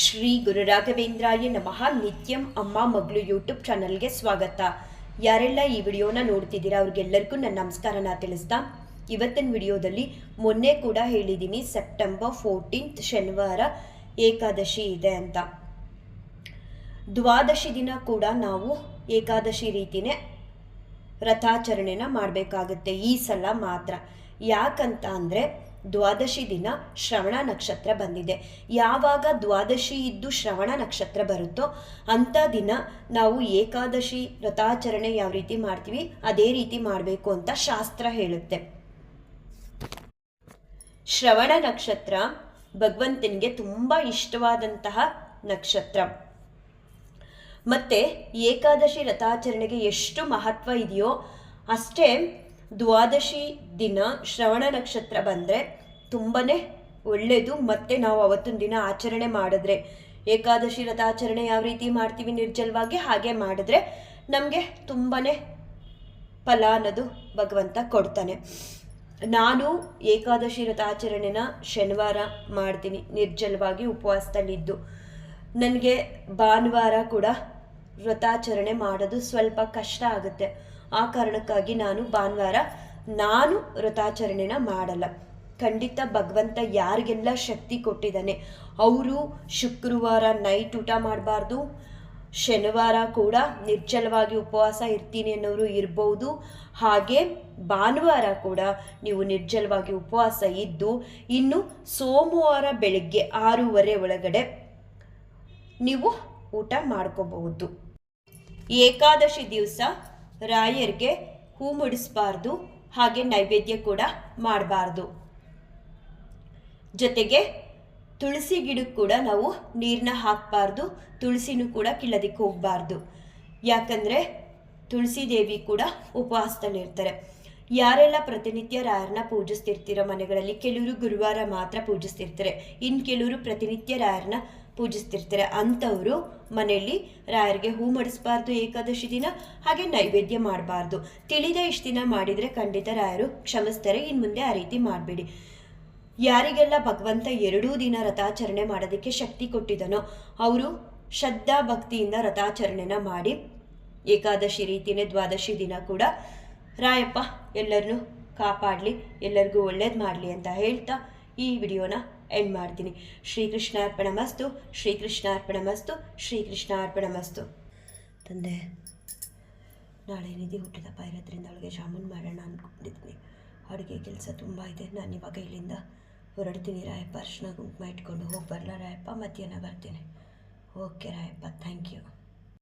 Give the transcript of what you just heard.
ಶ್ರೀ ಗುರು ರಾಘವೇಂದ್ರಾಯ ನಮಃ. ನಿತ್ಯಂ ಅಮ್ಮ ಮಗಳು ಯೂಟ್ಯೂಬ್ ಚಾನಲ್ಗೆ ಸ್ವಾಗತ. ಯಾರೆಲ್ಲ ಈ ವಿಡಿಯೋನ ನೋಡ್ತಿದ್ದೀರಾ ಅವ್ರಿಗೆಲ್ಲರಿಗೂ ನನ್ನ ನಮಸ್ಕಾರನ ತಿಳಿಸ್ತಾ, ಇವತ್ತಿನ ವಿಡಿಯೋದಲ್ಲಿ ಮೊನ್ನೆ ಕೂಡ ಹೇಳಿದ್ದೀನಿ, ಸೆಪ್ಟೆಂಬರ್ ಫೋರ್ಟೀನ್ತ್ ಶನಿವಾರ ಏಕಾದಶಿ ಇದೆ ಅಂತ. ದ್ವಾದಶಿ ದಿನ ಕೂಡ ನಾವು ಏಕಾದಶಿ ರೀತಿನೇ ರಥಾಚರಣೆನ ಮಾಡಬೇಕಾಗುತ್ತೆ ಈ ಸಲ ಮಾತ್ರ. ಯಾಕಂತ ಅಂದರೆ ದ್ವಾದಶಿ ದಿನ ಶ್ರವಣ ನಕ್ಷತ್ರ ಬಂದಿದೆ. ಯಾವಾಗ ದ್ವಾದಶಿ ಇದ್ದು ಶ್ರವಣ ನಕ್ಷತ್ರ ಬರುತ್ತೋ ಅಂಥ ದಿನ ನಾವು ಏಕಾದಶಿ ವ್ರತಾಚರಣೆ ಯಾವ ರೀತಿ ಮಾಡ್ತೀವಿ, ಅದೇ ರೀತಿ ಮಾಡಬೇಕು ಅಂತ ಶಾಸ್ತ್ರ ಹೇಳುತ್ತೆ. ಶ್ರವಣ ನಕ್ಷತ್ರ ಭಗವಂತನಿಗೆ ತುಂಬ ಇಷ್ಟವಾದಂತಹ ನಕ್ಷತ್ರ. ಮತ್ತೆ ಏಕಾದಶಿ ರಥಾಚರಣೆಗೆ ಎಷ್ಟು ಮಹತ್ವ ಇದೆಯೋ ಅಷ್ಟೇ ದ್ವಾದಶಿ ದಿನ ಶ್ರವಣ ನಕ್ಷತ್ರ ಬಂದರೆ ತುಂಬನೇ ಒಳ್ಳೆಯದು ಮತ್ತೆ ನಾವು ಅವತ್ತಿನ ದಿನ ಆಚರಣೆ ಮಾಡಿದ್ರೆ. ಏಕಾದಶಿ ರಥಾಚರಣೆ ಯಾವ ರೀತಿ ಮಾಡ್ತೀವಿ ನಿರ್ಜಲವಾಗಿ ಹಾಗೆ ಮಾಡಿದ್ರೆ ನಮಗೆ ತುಂಬನೇ ಫಲ ಅನ್ನೋದು ಭಗವಂತ ಕೊಡ್ತಾನೆ. ನಾನು ಏಕಾದಶಿ ರಥಾಚರಣೆನ ಶನಿವಾರ ಮಾಡ್ತೀನಿ ನಿರ್ಜಲವಾಗಿ ಉಪವಾಸದಲ್ಲಿದ್ದು. ನನಗೆ ಭಾನುವಾರ ಕೂಡ ವ್ರತಾಚರಣೆ ಮಾಡೋದು ಸ್ವಲ್ಪ ಕಷ್ಟ ಆಗುತ್ತೆ. ಆ ಕಾರಣಕ್ಕಾಗಿ ನಾನು ಭಾನುವಾರ, ನಾನು ವ್ರತಾಚರಣೆನ ಮಾಡಲ್ಲ. ಖಂಡಿತ ಭಗವಂತ ಯಾರಿಗೆಲ್ಲ ಶಕ್ತಿ ಕೊಟ್ಟಿದ್ದಾನೆ, ಅವರು ಶುಕ್ರವಾರ ನೈಟ್ ಊಟ ಮಾಡಬಾರ್ದು, ಶನಿವಾರ ಕೂಡ ನಿರ್ಜಲವಾಗಿ ಉಪವಾಸ ಇರ್ತೀನಿ ಅನ್ನೋರು ಇರ್ಬೋದು. ಹಾಗೆ ಭಾನುವಾರ ಕೂಡ ನೀವು ನಿರ್ಜಲವಾಗಿ ಉಪವಾಸ ಇದ್ದು, ಇನ್ನು ಸೋಮವಾರ ಬೆಳಗ್ಗೆ ಆರೂವರೆ ಒಳಗಡೆ ನೀವು ಊಟ ಮಾಡ್ಕೋಬಹುದು. ಏಕಾದಶಿ ದಿವಸ ರಾಯರಿಗೆ ಹೂ ಮುಡಿಸಬಾರ್ದು, ಹಾಗೆ ನೈವೇದ್ಯ ಕೂಡ ಮಾಡಬಾರ್ದು. ಜೊತೆಗೆ ತುಳಸಿ ಗಿಡಕ್ಕೆ ಕೂಡ ನಾವು ನೀರನ್ನ ಹಾಕಬಾರ್ದು, ತುಳಸಿನೂ ಕೂಡ ಕಿಳದಿಕ್ಕೆ ಹೋಗಬಾರ್ದು. ಯಾಕಂದರೆ ತುಳಸಿ ದೇವಿ ಕೂಡ ಉಪವಾಸದಲ್ಲಿರ್ತಾರೆ ಯಾರೆಲ್ಲ ಪ್ರತಿನಿತ್ಯ ರಾಯರನ್ನ ಪೂಜಿಸ್ತಿರ್ತಿರೋ ಮನೆಗಳಲ್ಲಿ, ಕೆಲವರು ಗುರುವಾರ ಮಾತ್ರ ಪೂಜಿಸ್ತಿರ್ತಾರೆ. ಇನ್ನು ಕೆಲವರು ಪ್ರತಿನಿತ್ಯ ರಾಯರನ್ನ ಪೂಜಿಸ್ತಿರ್ತಾರೆ. ಅಂಥವರು ಮನೆಯಲ್ಲಿ ರಾಯರಿಗೆ ಹೂ ಮಡಿಸಬಾರ್ದು ಏಕಾದಶಿ ದಿನ, ಹಾಗೆ ನೈವೇದ್ಯ ಮಾಡಬಾರ್ದು. ತಿಳಿದ ಇಷ್ಟು ದಿನ ಮಾಡಿದರೆ ಖಂಡಿತ ರಾಯರು ಕ್ಷಮಿಸ್ತಾರೆ ಇನ್ನು ಮುಂದೆ ಆ ರೀತಿ ಮಾಡಬೇಡಿ. ಯಾರಿಗೆಲ್ಲ ಭಗವಂತ ಎರಡೂ ದಿನ ರಥಾಚರಣೆ ಮಾಡೋದಕ್ಕೆ ಶಕ್ತಿ ಕೊಟ್ಟಿದನೋ, ಅವರು ಶ್ರದ್ಧಾ ಭಕ್ತಿಯಿಂದ ರಥಾಚರಣೆನ ಮಾಡಿ, ಏಕಾದಶಿ ರೀತಿಯೇ ದ್ವಾದಶಿ ದಿನ ಕೂಡ ರಾಯಪ್ಪ ಎಲ್ಲರನ್ನೂ ಕಾಪಾಡಲಿ, ಎಲ್ಲರಿಗೂ ಒಳ್ಳೇದು ಮಾಡಲಿ ಅಂತ ಹೇಳ್ತಾ ಈ ವಿಡಿಯೋನ ಎಂಡ್ ಮಾಡ್ತೀನಿ. ಶ್ರೀಕೃಷ್ಣಾರ್ಪಣ ಮಸ್ತು. ಶ್ರೀಕೃಷ್ಣಾರ್ಪಣ ಮಸ್ತು. ಶ್ರೀಕೃಷ್ಣಾರ್ಪಣ ಮಸ್ತು. ತಂದೆ, ನಾಳೆ ನಿಧಿ ಹುಟ್ಟಿದಪ್ಪ ಇರೋದ್ರಿಂದ ಅವಳಿಗೆ ಜಾಮೂನ್ ಮಾಡೋಣ ಅಂದ್ಕೊಂಡಿದ್ದೀನಿ ಅಡುಗೆ ಕೆಲಸ ತುಂಬ ಇದೆ. ನಾನು ಇವಾಗ ಇಲ್ಲಿಂದ ಹೊರಡ್ತೀನಿ ರಾಯಪ್ಪ. ಅರ್ಶನ ಕುಂಕುಮ ಇಟ್ಕೊಂಡು ಹೋಗಿ ಬರಲ್ಲ ರಾಯಪ್ಪ. ಮಧ್ಯಾಹ್ನ ಬರ್ತೀನಿ. ಓಕೆ ರಾಯಪ್ಪ. ಥ್ಯಾಂಕ್